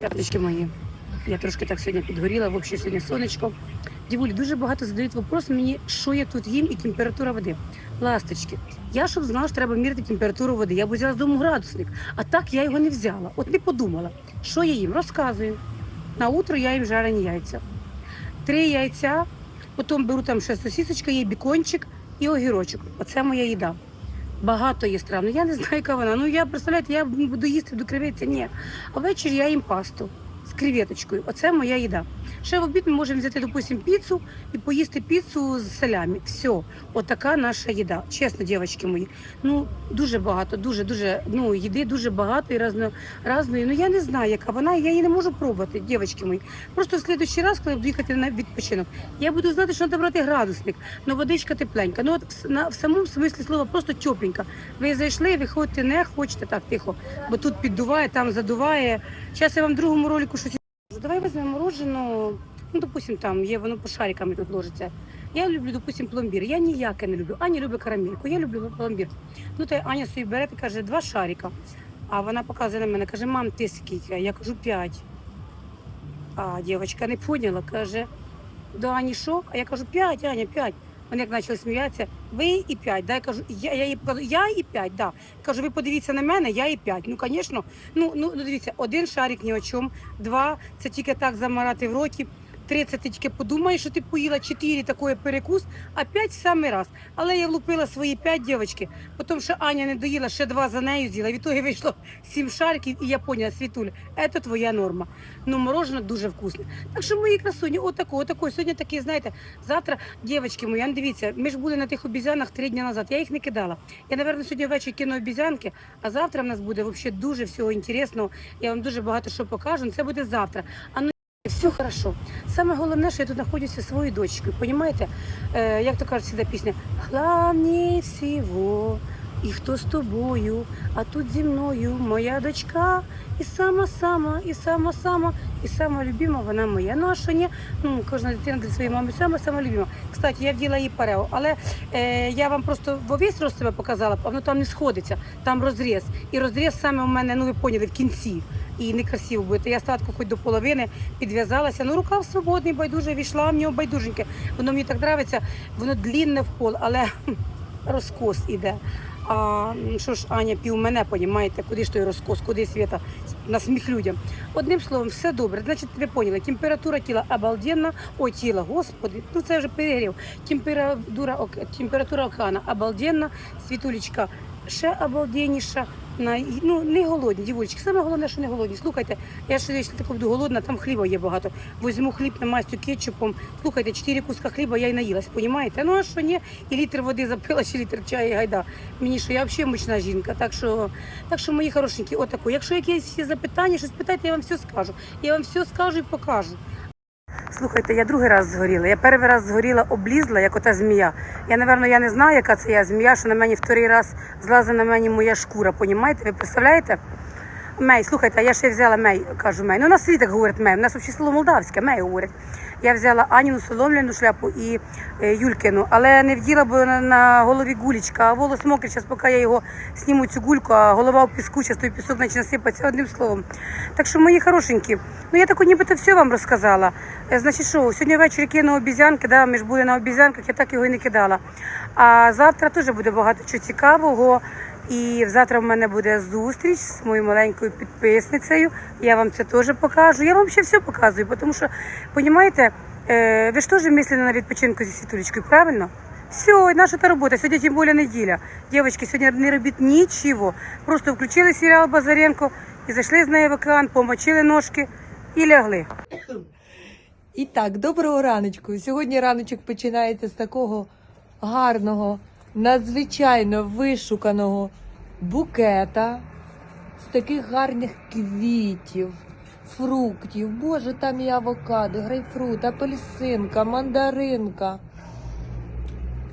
П'яточки мої. Я трошки так сьогодні підгоріла, взагалі сьогодні сонечко. Дівулі, дуже багато задають вопрос мені, що я тут їм і температура води. Ласточки, я щоб знала, що треба міряти температуру води. Я б взяла з дому градусник, а так я його не взяла. От не подумала, що я їм розказую. На утро я їм жарені яйця. Три яйця, потім беру там ще сосісочка, є бікончик і огірочок. Оце моя їда. Багато є страв. Ну я не знаю, яка вона. Ну я представляєте, я буду їсти до креветці, ні. А ввечері я їм пасту з креветочкою. Оце моя їда. Ще в обід ми можемо взяти, допустим, піцу і поїсти піцу з салямі. Все, отака наша їда. Чесно, дівчатки мої. Ну дуже багато, дуже, дуже ну їди дуже багато і разно, разної. Ну я не знаю, яка вона. Я її не можу пробувати, дівчатки мої. Просто в слідуючий раз, коли я буду їхати на відпочинок, я буду знати, що треба брати градусник. Ну водичка тепленька. Ну от в, на, в самому смислі слова просто тепленька. Ви зайшли, виходите, не хочете так тихо, бо тут піддуває, там задуває. Зараз я вам в другому ролику щось. Давай візьмемо мороженое, ну, допустим, там є, воно по шариками тут ложиться. Я люблю, допустим, пломбір. Я ніяке не люблю. Аня любить карамельку, я люблю пломбір. Ну, то Аня собі бере і каже, два шарика. А вона показує на мене, каже, мам, ти скільки? Я кажу, п'ять. А дівчинка не поняла, каже, до Ані що? А я кажу, п'ять, Аня, п'ять. Вони як почали сміятися, ви і п'ять. Да? Я кажу, я, я, їй я і п'ять, да. Кажу, ви подивіться на мене, я і п'ять. Ну, звісно, ну, ну дивіться, один шарик ні о чому, два це тільки так замарати в роті. Три це ти тільки подумаєш, що ти поїла, чотири такої перекус, а п'ять в самий раз. Але я влупила свої п'ять дівчатки, тому що Аня не доїла, ще два за нею з'їла. Від того вийшло сім шариків, і я поняла, Світуля, це твоя норма. Ну, мороженое дуже вкусне. Так що мої красуні, отако, отако. Сьогодні такі, знаєте, завтра, дівчатки мої, дивіться, ми ж були на тих обізянах три дні назад. Я їх не кидала. Я, напевно, сьогодні ввечері кину обізянки, а завтра в нас буде взагалі дуже всього інтересного. Я вам дуже багато що покажу. Ну, Це буде завтра. Все хорошо. Саме головне, що я тут знаходжуся зі своєю дочкою. Понімаєте? Е, як то кажуть всегда пісня, Главні всього. І хто з тобою, а тут зі мною моя дочка, і сама-сама, і сама-сама, і сама любима вона моя. Ну а що ні? Ну, кожна дитина для своєї мами сама-сама любима. Кстати, я вділа її парео, але е, я вам просто в весь рост себе показала, а воно там не сходиться, там розріз. І розріз саме у мене, ну ви поняли, в кінці. І некрасиво буде. Я статку хоч до половини підв'язалася. Ну, рукав свободний, байдуже війшла, в нього байдуженьке. Воно мені так подобається, воно длінне в пол, але розкос іде. А ну, що ж, Аня, пів мене, понімаєте, куди ж той розкос, куди світа на сміх людям. Одним словом, все добре. Значить, ви поняли, температура тіла обалденна, о тіла, господи, ну це вже перегрів. Температура, температура океана обалденна, світулечка ще обалденніша. На, ну, не голодні, дівулечки. Саме головне, що не голодні. Слухайте, я ще якщо така буду голодна, там хліба є багато. Возьму хліб на мастю кетчупом. Слухайте, чотири куска хліба я й наїлась, понімаєте? Ну а що ні? І літр води запила, чи літр чаю, і гайда. Мені що, я взагалі мучна жінка. Так що, так що мої хорошенькі, отако. Якщо якісь є запитання, щось питайте, я вам все скажу. Я вам все скажу і покажу. Слухайте, я другий раз згоріла. Я перший раз згоріла, облізла, як ота змія. Я, напевно, я не знаю, яка це я змія, що на мені вторий раз злазить на мені моя шкура. Понімаєте? Ви представляєте? Мей, слухайте, а я ще взяла мей, кажу мей. Ну, у нас всі так говорять мей. У нас взагалі село молдавське, мей говорять. Я взяла Аніну соломляну шляпу і е, Юлькину, але не вділа, бо на, на голові гулічка, а волос мокрий, зараз поки я його зніму цю гульку, а голова в піску, зараз той пісок почне сипатися одним словом. Так що, мої хорошенькі, ну я таку нібито все вам розказала. Е, Значить, що, сьогодні ввечері кину обізянки, да, ми ж були на обізянках, я так його і не кидала. А завтра теж буде багато чого цікавого. І завтра в мене буде зустріч з моєю маленькою підписницею. Я вам це теж покажу. Я вам ще все показую, тому що, розумієте, е, ви ж теж мислили на відпочинку зі світулечкою, правильно? Все, наша та робота. Сьогодні тим більше неділя. Дівчатки, сьогодні не робіть нічого. Просто включили серіал Базаренко і зайшли з нею в океан, помочили ножки і лягли. І так, доброго раночку. Сьогодні раночок починається з такого гарного, надзвичайно вишуканого букета, з таких гарних квітів, фруктів. Боже, там і авокадо, грейпфрут, апельсинка, мандаринка.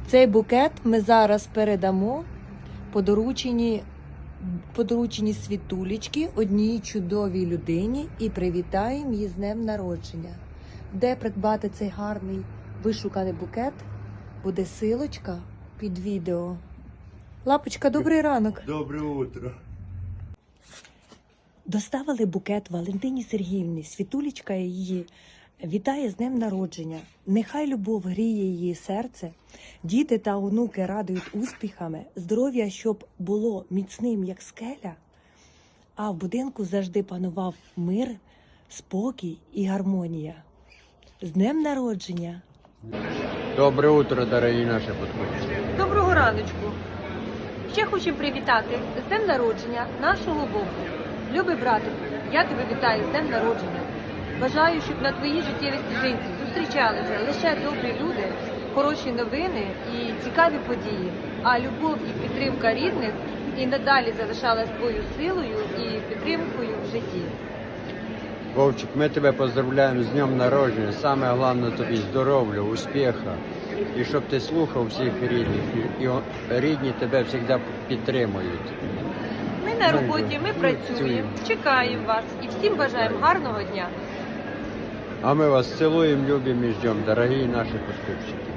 Цей букет ми зараз передамо по дорученні, по дорученні світулечки одній чудовій людині і привітаємо її з днем народження. Де придбати цей гарний вишуканий букет, буде силочка під відео. Лапочка, добрий ранок. Доброе утро. Доставили букет Валентині Сергіївні. Світулечка її вітає з днем народження. Нехай любов гріє її серце, діти та онуки радують успіхами, здоров'я, щоб було міцним, як скеля, а в будинку завжди панував мир, спокій і гармонія. З днем народження! Доброе утро, дорогие наши подписчики. Доброго раночку! Ще хочу привітати з днем народження нашого Богу. Любий братику, я тебе вітаю з днем народження. Бажаю, щоб на твоїй життєвій стежинці зустрічалися лише добрі люди, хороші новини і цікаві події. А любов і підтримка рідних і надалі залишалась твоєю силою і підтримкою в житті. Вовчик, мы тебя поздравляем с днем народження. Саме головне тобі здоров'я, успіха. І щоб ти слухав всіх рідних, і рідні тебе завжди підтримують. Ми на Ну, роботі, ми працюємо, чекаємо вас і всім бажаємо гарного дня. А ми вас цілуємо, любимо і ждемо, дорогі наші підписчики.